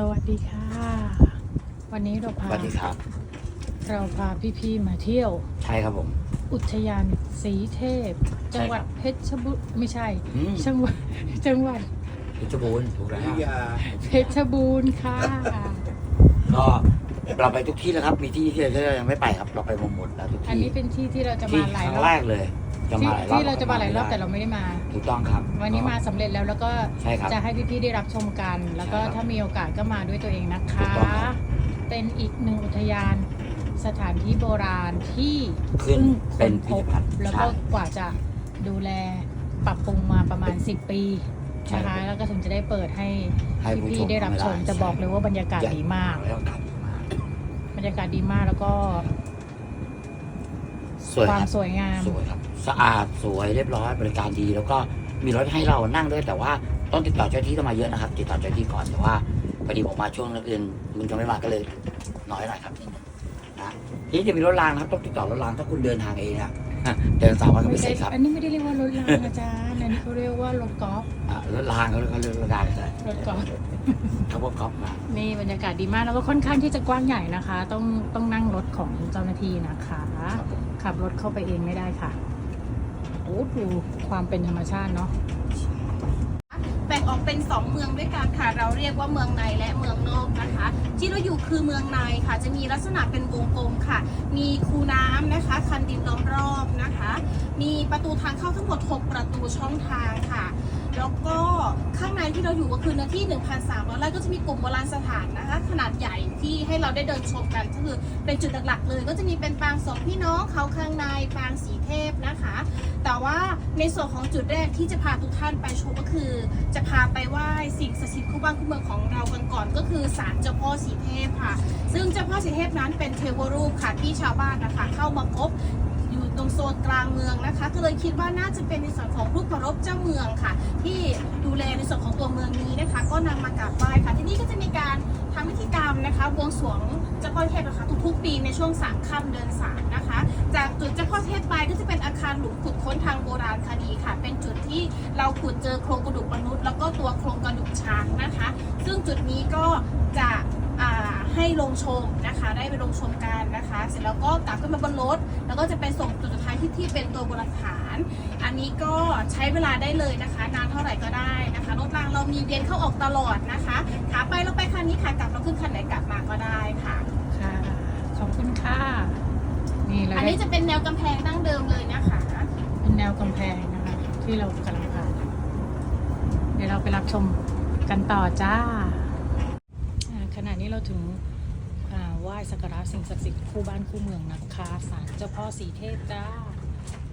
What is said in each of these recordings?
สวัสดีค่ะ วันนี้เราสพาวัสดีครับ เราพาพี่ๆมาเที่ยว ใช่ครับผม อุทยานสีเทพ จังหวัดเพชรบุรีไม่ใช่ อืม จังหวัดจังหวัดเพชรบูรณ์ถูกแล้ว เพชรบูรณ์ค่ะ ก็เราไปทุกที่แล้วครับ มีที่ที่เรายังไม่ไปครับ เราไปหมดหมดแล้วทุกอันที่นี้เป็นที่ที่เราจะที่มาหคลายรั้งรอแรบกเลย จะที่มาหลายรอบที่เราจะมาหลายรอบแต่เราไม่ได้มา ถูกต้องครับ วันนี้มาสำเร็จแล้วแล้วก็ใช่ครับจะให้พี่ๆได้รับชมกัน แล้วก็ใช่ครับถ้ามีโอกาสก็มาด้วยตัวเองนะถูคะ กต้องครับเป็นอีกหนึ่งอุทยานสถานที่โบราณที่ขึ้นเพิ่งเป็นค้พิพพิธภัณฑ์แล้วใช่ก็กว่าจะดูแลปรับปรุงมาประมาณ 10 ปีใช่นะครัคะบแล้วก็ถึงจะได้เปิดให้ให้ผู้ชพี่มๆได้รับชมเข้ามาได้จะบอกเลยว่าบรรยากาศใหญ่ดีมาก แล้วอากาศดีมากบรรยากาศดีมากแล้วก็สวยควาคมรับสวยงาม สวยครับ สะอาดสวยเรียบร้อยบริการดี แล้วก็มีรถให้เรานั่งด้วยแต่ว่าต้องติดต่อเจ้าหน้าที่ต้องมาเยอะนะครับ ติดต่อเจ้าหน้าที่ก่อนแต่ว่าพอดีผมมาช่วงนักเรียนมึงจะไม่มาก็เลยน้อยหน่อยครับนิดนึงนะที่จะมีรถรางนะครับต้องติดต่อรถรางถ้าคุณเดินทางเองนะเดินสามวันก็ไม่ไม่เสได้ร็จครับอันนี้ไม่ได้เรียกว่ารถรางอาจารย์อันนี้เขาเรียกว่ารถกอล์ฟอ่ารถรางเขาเขาเรียกรถรางใช่รถกอล์ฟเขาบอกก๊อฟมานี่บรรยากาศดีมากแล้วก็ค่อนข้างที่จะกว้างใหญ่นะคะ ต้องต้องนั่งรถของเจ้าหน้าที่นะคะครับผมขับรถเข้าไปเองไม่ได้ค่ะ โอ้ดูความเป็นธรรมชาติเนาะแบ่งออกเป็น 2 เมืองด้วยกันค่ะ เราเรียกว่าเมืองในและเมืองนอกนะคะ ที่เราอยู่คือเมืองในค่ะ จะมีลักษณะเป็นวงกลมค่ะ มีคูน้ำนะคะ คันดินล้อมรอบนะคะ มีประตูทางเข้าทั้งหมด 6 ประตูช่องทางค่ะ แล้วก็ข้างในที่เราอยู่ก็คือเนื้อที่ 1,300ไร่ก็จะมีกลุ่มโบราณสถานนะคะ ขนาดใหญ่ที่ให้เราได้เดินชมกันก็คือเป็นจุดหลักๆเลย ก็จะมีเป็นปางสองพี่น้องเขาข้างในปางสีเทพนะคะ แต่ว่าในส่วนของจุดแรกที่จะพาทุกท่านไปชมก็คือ จะพาไปไหว้สิ่งศักดิ์สิทธิ์คู่บ้านคู่เมืองของเรากันก่อน ก็คือศาลเจ้าพ่อสีเทพค่ะ ซึ่งเจ้าพ่อสีเทพนั้นเป็นเทวรูปค่ะที่ชาวบ้านนะคะเข้ามาพบ ตรงโซนกลางเมืองนะคะ ก็เลยคิดว่าน่าจะเป็นในส่วนของผู้เคารพเจ้าเมืองค่ะ ที่ดูแลในส่วนของตัวเมืองนี้นะคะ ก็นำมากราบไหว้ค่ะ ที่นี่ก็จะมีการทำพิธีกรรมนะคะบวงสรวงเจ้าพ่อเทพนะคะทุกๆ ปีในช่วงสามค่ำเดือนสามนะคะ จากจุดเจ้าพ่อเทพไปก็จะเป็นอาคารหลุมขุดค้นทางโบราณคดีค่ะ เป็นจุดที่เราขุดเจอโครงกระดูกมนุษย์ แล้วก็ตัวโครงกระดูกช้างนะคะ ซึ่งจุดนี้ก็จะ ให้ลงชมนะคะ ได้ไปลงชมกันนะคะ เสร็จแล้วก็กลับขึ้นมาบนรถ แล้วก็จะไปส่งจุดสุดท้ายที่ที่เป็นตัวโบราณสถาน อันนี้ก็ใช้เวลาได้เลยนะคะ นานเท่าไหร่ก็ได้นะคะรถรางเรามีเวียนเข้าออกตลอดนะคะขาไปเราไปคันนี้ค่ะกลับเราขึ้นคันไหนกลับมาก็ได้ค่ะค่ะขอบคุณค่ะนี่เราอันได้นี้จะเป็นแนวกำแพงดั้งเดิมเลยนะคะ เป็นแนวกำแพงนะคะ ที่เรากำลังผ่านเดี๋ยวเราไปรับชมกันต่อจ้าอ่าขณะนี้เราถึงอ่าไหว้สักการะสิ่งศักดิ์สิทธิ์คู่บ้านคู่เมืองนะคะศาลเจ้าพ่อสีเทพจ้า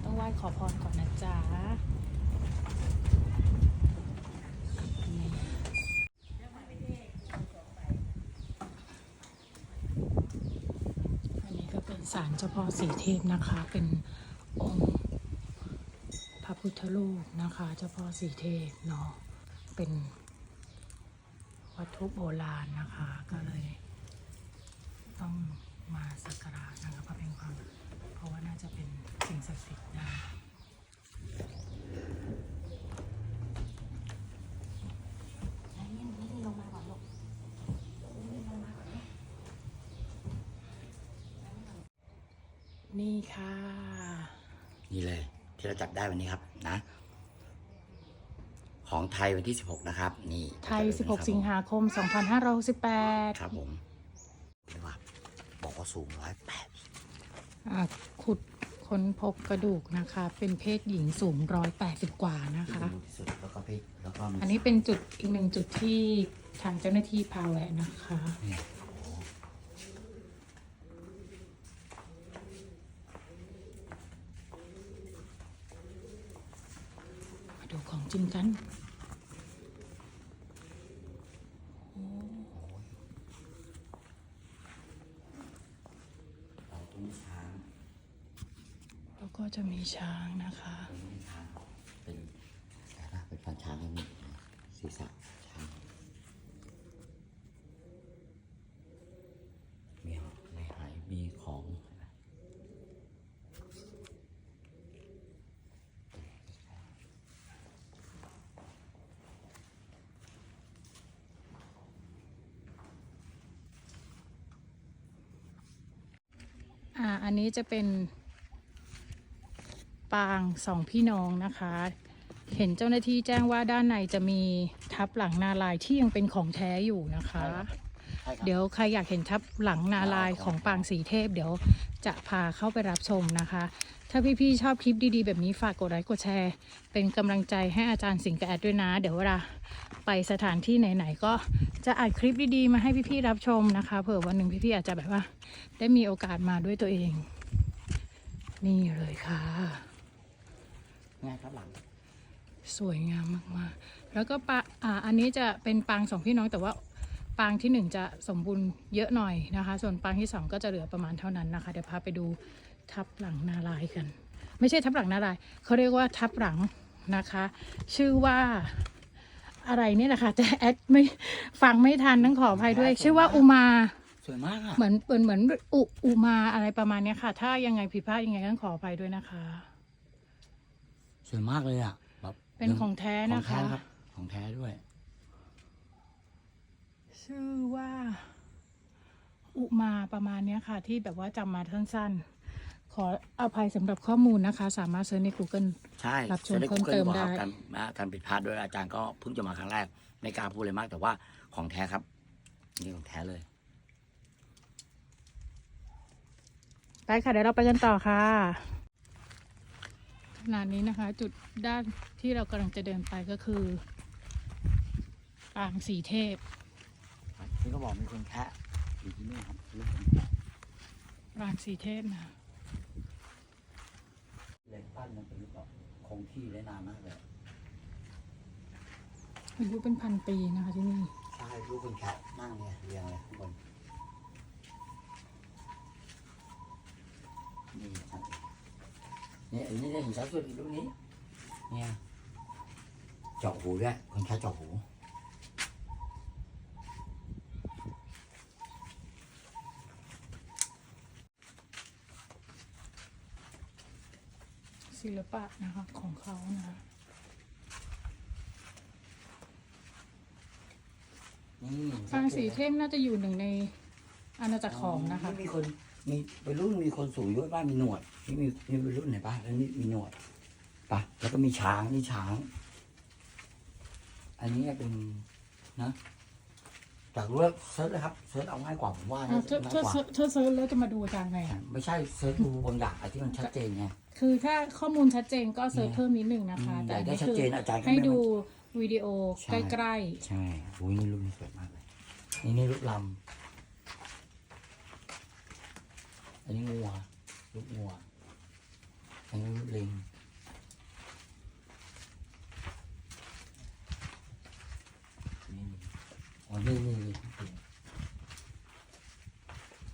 ต้องไหว้ขอพรก่อนนะจ๊ะอันนี้ก็เป็นศาลเจ้าพ่อสีเทพนะคะ เป็นองค์พระพุทธรูปนะคะ เจ้าพ่อสีเทพเนาะเป็น วัตถุโบราณนะคะ ก็เลยต้องมาสักการะนะคะเพราะเป็นความเพราะว่าน่าจะเป็นสิ่งศักดิ์สิทธิ์นะนี่ค่ะ นี่เลยที่เราจับได้วันนี้ครับนะ ของไทยวันที่ 16 นะครับ นี่ไทย 16 สิงหาคม 2568 ครับผมเรียกว่าบอกว่าสูงร้อยแปดอ่าขุดค้นพบกระดูกนะคะ เป็นเพศหญิงสูง 180 กว่านะคะที่สุดแล้วก็พริกแล้วก็มีอันนี้เป็นจุดอีกหนึ่งจุดที่ทางเจ้าหน้าที่พาแวะนะคะเนี่ยโอ้โหมาดูของจริงกัน ช้างนะคะ เป็นอะไรเป็นฟันช้างนี่ศีรษะช้างมีในหายมีของอันนี้จะเป็น ปางสองพี่น้องนะคะ เห็นเจ้าหน้าที่แจ้งว่าด้านในจะมีทับหลังนาลายที่ยังเป็นของแท้อยู่นะคะใช่ครับเดี๋ยวใครอยากเห็นทับหลังนาลายของปางสีเทพ เดี๋ยวจะพาเข้าไปรับชมนะคะ ถ้าพี่ๆชอบคลิปดีๆ แบบนี้ฝากกดไลค์กดแชร์ เป็นกำลังใจให้อาจารย์สิงห์กับแอดด้วยนะ เดี๋ยวเวลาไปสถานที่ไหนๆก็จะอัดคลิปดีๆมาให้พี่ๆรับชมนะคะเผื่อวันหนึ่งพี่ๆอาจจะแบบว่า ได้มีโอกาสมาด้วยตัวเอง นี่เลยค่ะ ง่ายครับหลัง สวยงามมากๆ แล้วก็ปะอ่าอันนี้จะเป็นปางสองพี่น้องแต่ว่าปางที่หนึ่งจะสมบูรณ์เยอะหน่อยนะคะ ส่วนปางที่สองก็จะเหลือประมาณเท่านั้นนะคะ เดี๋ยวพาไปดูทับหลังนาลายณ์กัน ไม่ใช่ทับหลังนาลายณ์เขาเรียกว่าทับหลังนะคะ ชื่อว่าอะไรเนี่ยนะคะแต่แอดไม่ฟังไม่ทันต้องขออภัยด้วย ชื่อว่าอุมาสวยมากอะเหมือนเหมือนเหมือนอุอุมาอะไรประมาณเนี้ยค่ะ ถ้ายังไงผิดพลาดยังไงก็ต้องขออภัยด้วยนะคะ สวยมากเลยอะแบบเป็นของแท้ของนะคะแท้ครับ ของแท้ด้วย ชื่อว่า อุมาประมาณเนี้ยค่ะ ที่แบบว่าจำมาสั้นๆ ขออภัยสำหรับข้อมูลนะคะ สามารถเซิร์ชใน Google ใช่รับชมจะได้เพิ่ม Google เติมบอกครับได้ การนะการผิดพลาดด้วยอาจารย์ก็เพิ่งจะมาครั้งแรกไม่กล้าพูดเลยมากแต่ว่าของแท้ครับ นี่ของแท้เลยไปค่ะเดี๋ยวเราไปกันต่อค่ะข ณะนี้นะคะ จุดด้านที่เรากำลังจะเดินไปก็คือ ปางสีเทพนี่ก็บอกมีคนแคะอยู่ที่นี่ครับลูกปางสีเทพนะเล็กปั้นมันเป็นลูกแบบคงที่ได้นานมากเลยอายุเป็นพันปีนะคะที่นี่ใช่ลูกเป็นแคะนั่งเนี่ยเรียงเลยข้างบนนี่ครับ เนี่ยอันนี้ได้เห็นชัดสุดอีกลูกนี้ เนี่ยเจาะหูด้วยคนแคะเจาะหูศิลปะนะคะของเขานะคะนี่ปางสีเทพน่าจะอยู่หนึ่งในอาณาจักรของนะคะมีคน มีวัยรุ่นมีคนสูงอายุบ้านมีหนวดนี่มีมีวัยรุ่นไหนบ้างแล้วนี่มีหนวดปะแล้วก็มีช้างนี่ช้าง อันนี้เป็นนะจากรู้แล้วเซิร์ชเลยครับเซิร์ชเอาง่ายกว่าผมว่าอะนะถ้าง่ายถ้ากว่าเซิร์ชถ้าเซิร์ชแล้วจะมาดูอาจารย์ไงอะไม่ใช่เซิร์ชดูบางอย่างอะไรที่มันชัดเจนไง คือถ้าข้อมูลชัดเจนก็เซิร์ชเนี่ยเพิ่มนิดหนึ่งนะคะ อืมแต่อยากได้นี่ชัดคือเจนอาจารย์ก็ให้ไม่ดูวิดีโอใช่ ใกล้ใช่อุ้ยนี่รูปนี้สวยมากเลยนี่นี่รูปลำ อันนี้งัวรูปงัว อันนี้รูปลิงนี่อ๋อนี่นี่นี่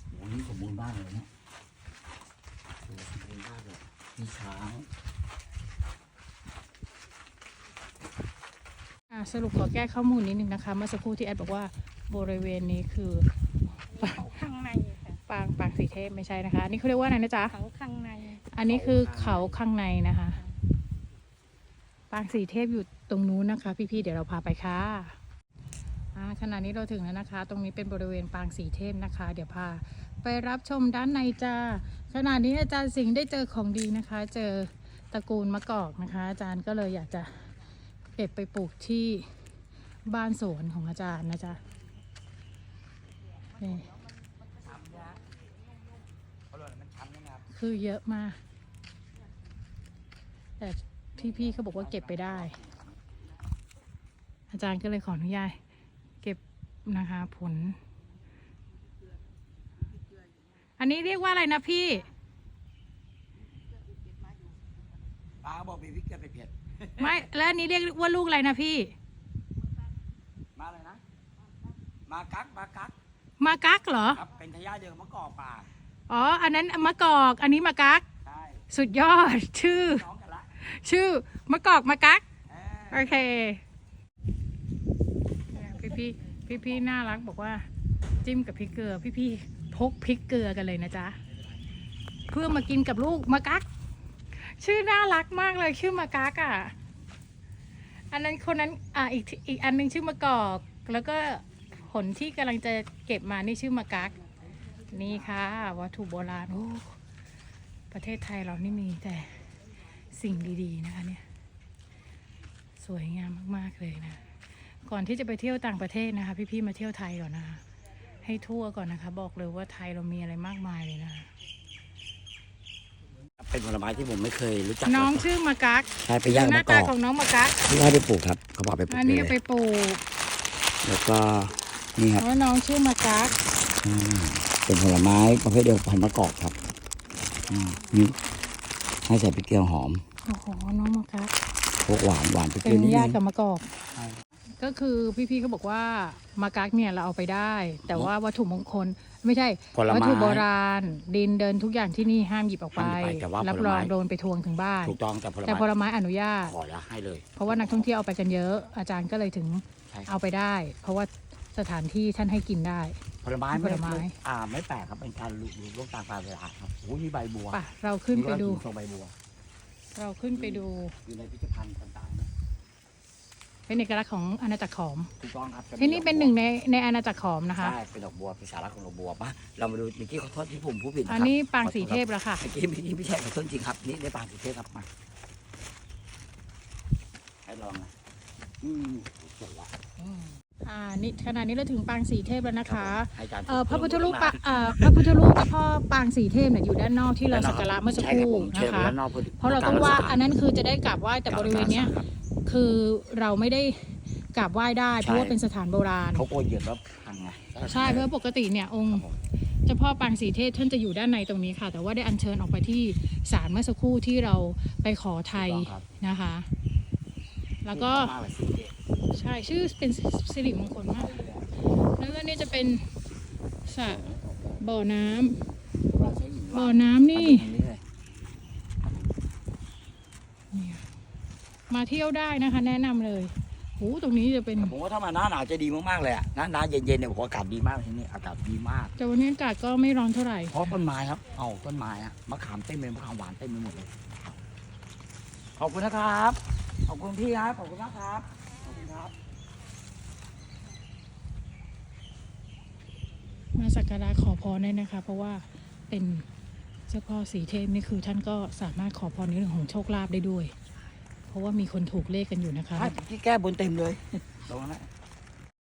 โอ้โหนี่สมบูรณ์มากเลยเนี่ยโอ้โหสมบูรณ์มากเลยมีช้างอะสรุปขอแก้ข้อมูลนิดนึงนะคะ เมื่อสักครู่ที่แอดบอกว่าบริเวณนี้คือ เขาข้างในค่ะ ปางปางสี เทพไม่ใช่นะคะ อันนี่เขาเรียกว่าอะไรนะจ๊ะ เขาข้างในอันนี้คือเขาข้างในนะคะ ปางสีเทพอยู่ตรงนู้นนะคะ พี่ๆ เดี๋ยวเราพาไปค่ะอ่าขณะนี้เราถึงแล้วนะคะ ตรงนี้เป็นบริเวณปางสีเทพนะคะ เดี๋ยวพาไปรับชมด้านในจ้าขณะนี้อาจารย์สิงห์ได้เจอของดีนะคะ เจอตระกูลมะกอกนะคะ อาจารย์ก็เลยอยากจะเก็บไปปลูกที่บ้านสวนของอาจารย์นะจ๊ะนี่ คือเยอะมาก แต่พี่ๆเขาบอกว่าเก็บไปได้ อาจารย์ก็เลยขออนุญาตเก็บนะคะผล อันนี้เรียกว่าอะไรนะพี่ป้าบอกมีพริกเกลือเผ็ดไม่แล้วอันนี้เรียกว่าลูกอะไรนะพี่ มาเลยนะ มากักมากักมากักเหรอ ครับเป็นทายาทเดียวกับมะกอกป่า อ๋อ อันนั้นมะกอก อันนี้มากัก ใช่สุดยอด ชื่อ น้องกันละชื่อมะกอกมากักเอโอเค พี่พี่พี่พี่ๆน่ารักบอกว่า จิ้มกับพริกเกลือ พี่พี่ๆพกพริกเกลือกันเลยนะจ๊ะ เพื่อมากินกับลูกมากัก ชื่อน่ารักมากเลยชื่อมากักอะ อันนั้นคนนั้นอ่าอีกอีกอันหนึงชื่อมะกอก แล้วก็ผลที่กำลังจะเก็บมานี่ชื่อมากัก นี่ค่ะวัตถุโบราณโอ้ประเทศไทยเรานี่มีแต่สิ่งดีๆนะคะเนี่ย สวยงามมากๆเลยนะ ก่อนที่จะไปเที่ยวต่างประเทศนะคะ พี่ๆมาเที่ยวไทยก่อนนะคะให้ทั่วก่อนนะคะ บอกเลยว่าไทยเรามีอะไรมากมายเลยนะคะเป็นผลไม้ที่ผมไม่เคยรู้จักน้องมาก่ชื่อมากักใช่ไปย่างหมะน้ากอตากของน้องมากักที่ว่าไปปลูกครับเขาบอกไปปลูกอันนี้เลเอาไปยปลูกแล้วก็นี่ครับเพราะน้องชื่อมากักอืม เป็นผลไม้ประเภทเดียวกับพันธุ์มะกอกครับอืมนี่ให้ใส่พริกเกลือหอมโอ้โหน้องมากักพวกหวานหวานพริกเกเป็ลือนนิดญานึติงกับมะกอก ใช่ ก็คือพี่ๆเขาบอกว่ามากักเนี่ยเราเอาไปได้ แต่ว่าวัตถุมงคลไม่ใช่ ผลไม้วัตถุโบราณ ดินเดินทุกอย่างที่นี่ห้ามหยิบออกไปห้ามหยิบไปแต่ว่ารับผลรไม้องโดนไปทวงถึงบ้าน ถูกต้องแต่ผลแต่ไม้ผลไม้อนุญาต ขอแล้วให้เลยเพราะว่านักท่องเที่ยวเอาไปกันเยอะ อาจารย์ก็เลยถึงใช่ครับเอาไปได้ เพราะว่าสถานที่ท่านให้กินได้ ผลไม้ผลไม้ อ่าไม่แปลกครับเป็นการรู้รู้โลกตามกาลเวลาครับโอ้ยมีใบบัวป่ะเราขึ้นไปดู มีว่าทรงใบบัว เราขึ้นไปดู อยู่ในพิพิธภัณฑ์ต่างๆนะเป็นเอกลักษณ์ของอาณาจักรขอม ถูกต้องครับจะมีที่นี่เป็นหนึ่งในในอาณาจักรขอมนะคะ ใช่เป็นดอกบัวเป็นสาระของดอกบัวมาเรามาดูเมื่อกี้ขอโทษที่ผมพูดผิดนะคอัรันบนี้ปางสีเทพแล้วค่ะ เมื่อกี้เมื่อกี้ไม่ใช่ขอโทษจริงครับ นี่ได้ปางสีเทพครับมาให้ลองนะอืมสวยว่ะ อ่านี่ขณะนี้เราถึงปางสีเทพแล้วนะคะให้อาจารย์เอ่อพระพุทธรูปปะเอ่อพระพุทธรูปกับพ่อปางสีเทพเนี่ยอยู่ด้านนอกที่เราสักการะเมื่อสักครู่ใช่นะรับผมเชิญไปคะด้านนอกพื่เพราะเราต้องว่าอันนั้นคือจะได้กราบไหว้แต่บริเวณเนี้ยครับคือเราไม่ได้กราบไหว้ได้ เพราะว่าใช่เป็นสถานโบราณเขาโกยเหยียบแล้วพังไงใช่เพราะว่าปกติเนี่ยองค์เจ้าพ่อปางสีเทพท่านจะอยู่ด้านในตรงนี้ค่ะ แต่ว่าได้อัญเชิญออกไปที่ศาลเมื่อสักครู่ที่เราไปขอไทยนะคะ แล้วก็มากเลยสีเทพใช่ชื่อเป็นสิริมงคลมาก แล้วก็นี่จะเป็นสระบ่อน้ำเราใช้หินบ่อวาดน้ำนี่ตรงนี้เลยเนี่ยมาเที่ยวได้นะคะ แนะนำเลยโอ้ตรงนี้จะเป็นผมว่าถ้ามาหน้าหนาวจะดีมากๆเลยอะหน้าหนาวเย็นๆเนี่ยผมว่าอากาศดีมากที่นี่อากาศดีมากแต่วันนี้อากาศก็ไม่ร้อนเท่าไหร่เพราะต้นไม้ครับเอาต้นไม้อะมะขามเต็มเลยมะขามหวานเต็มไปหมดเลย ขอบคุณนะครับ ขอบคุณพี่ครับ ขอบคุณมากครับ ขอบคุณครับ มาสักการะขอพรได้นะคะ เพราะว่าเป็นเจ้าพ่อสีเทพนี่คือท่านก็สามารถขอพรในเรื่องของโชคลาภได้ด้วย เพราะว่ามีคนถูกเลขกันอยู่นะคะที่แก้บนเต็มเลยตรงนั้นแหละ